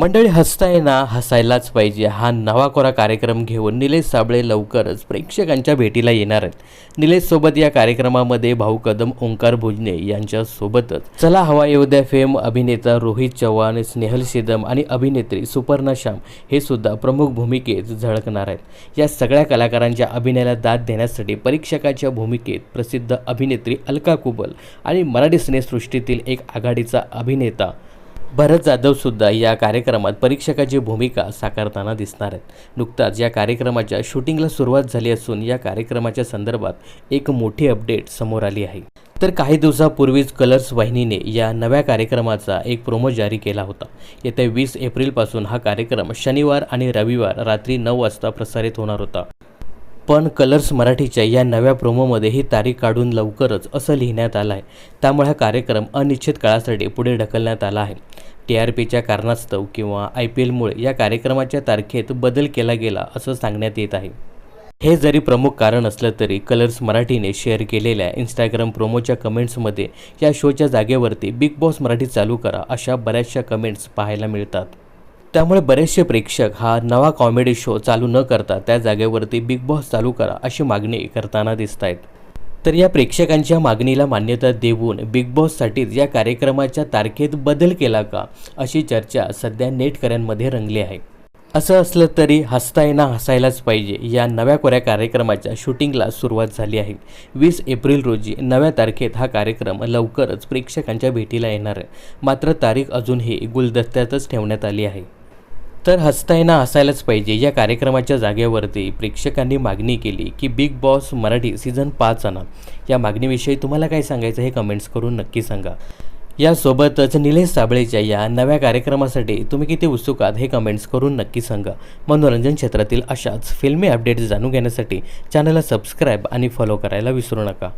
मंडळी हसताय ना हसायलाच पाहिजे. हा नवा कोरा कार्यक्रम घेऊन निलेश साबळे लवकरच प्रेक्षकांच्या भेटीला येणार आहेत. निलेशसोबत या कार्यक्रमामध्ये भाऊ कदम ओंकार भोजने यांच्यासोबतच. चला हवा येऊ द्या फेम अभिनेता रोहित चव्हाण स्नेहल सिदम आणि अभिनेत्री सुपर्णा श्याम हे सुद्धा प्रमुख भूमिकेत झळकणार आहेत. या सगळ्या कलाकारांच्या अभिनयाला दाद देण्यासाठी परीक्षकाच्या भूमिकेत प्रसिद्ध अभिनेत्री अलका कुबल आणि मराठी सिनेसृष्टीतील एक आघाडीचा अभिनेता भरत जाधवसुद्धा या कार्यक्रमात परीक्षकाची भूमिका साकारताना दिसणार आहेत. नुकताच या कार्यक्रमाच्या शूटिंगला सुरुवात झाली असून या कार्यक्रमाच्या संदर्भात एक मोठी अपडेट समोर आली आहे. तर काही दिवसापूर्वीच कलर्स वाहिनीने या नव्या कार्यक्रमाचा एक प्रोमो जारी केला होता. येत्या वीस एप्रिलपासून हा कार्यक्रम शनिवार आणि रविवार रात्री नऊ वाजता प्रसारित होणार होता. पण कलर्स मराठीच्या या नव्या प्रोमोमध्ये ही तारीख काढून लवकरच असं लिहिण्यात आलं आहे. त्यामुळे हा कार्यक्रम अनिश्चित काळासाठी पुढे ढकलण्यात आला आहे. टी आर पीच्या कारणास्तव किंवा आय पी एलमुळे या कार्यक्रमाच्या तारखेत बदल केला गेला असं सांगण्यात येत आहे. हे जरी प्रमुख कारण असलं तरी कलर्स मराठीने शेअर केलेल्या इंस्टाग्राम प्रोमोच्या कमेंट्समध्ये या शोच्या जागेवरती बिग बॉस मराठी चालू करा अशा बऱ्याचशा कमेंट्स पाहायला मिळतात. त्यामुळे बरेचसे प्रेक्षक हा नवा कॉमेडी शो चालू न करता त्या जागेवरती बिग बॉस चालू करा अशी मागणी करताना दिसत आहेत तर या प्रेक्षकांच्या मागणीला मान्यता देऊन बिग बॉससाठीच या कार्यक्रमाच्या तारखेत बदल केला का अशी चर्चा सध्या नेटकऱ्यांमध्ये रंगली आहे. असं असलं तरी हसता येणं हसायलाच पाहिजे या नव्या कोऱ्या कार्यक्रमाच्या शूटिंगला सुरुवात झाली आहे. वीस एप्रिल रोजी नव्या तारखेत हा कार्यक्रम लवकरच प्रेक्षकांच्या भेटीला येणार आहे. मात्र तारीख अजूनही गुलदस्त्यातच ठेवण्यात आली आहे. तर हसताय असायलाच पाहिजे. या कार्यक्रमाच्या जागेवरती प्रेक्षकांनी मागणी केली की बिग बॉस मराठी सीझन पाच आणा. या मागणीविषयी तुम्हाला काय सांगायचं हे कमेंट्स करून नक्की सांगा. यासोबतच निलेश साबळेच्या या नव्या कार्यक्रमासाठी तुम्ही किती उत्सुक आहात हे कमेंट्स करून नक्की सांगा. मनोरंजन क्षेत्रातील अशाच फिल्मी अपडेट्स जाणून घेण्यासाठी चॅनलला सबस्क्राईब आणि फॉलो करायला विसरू नका.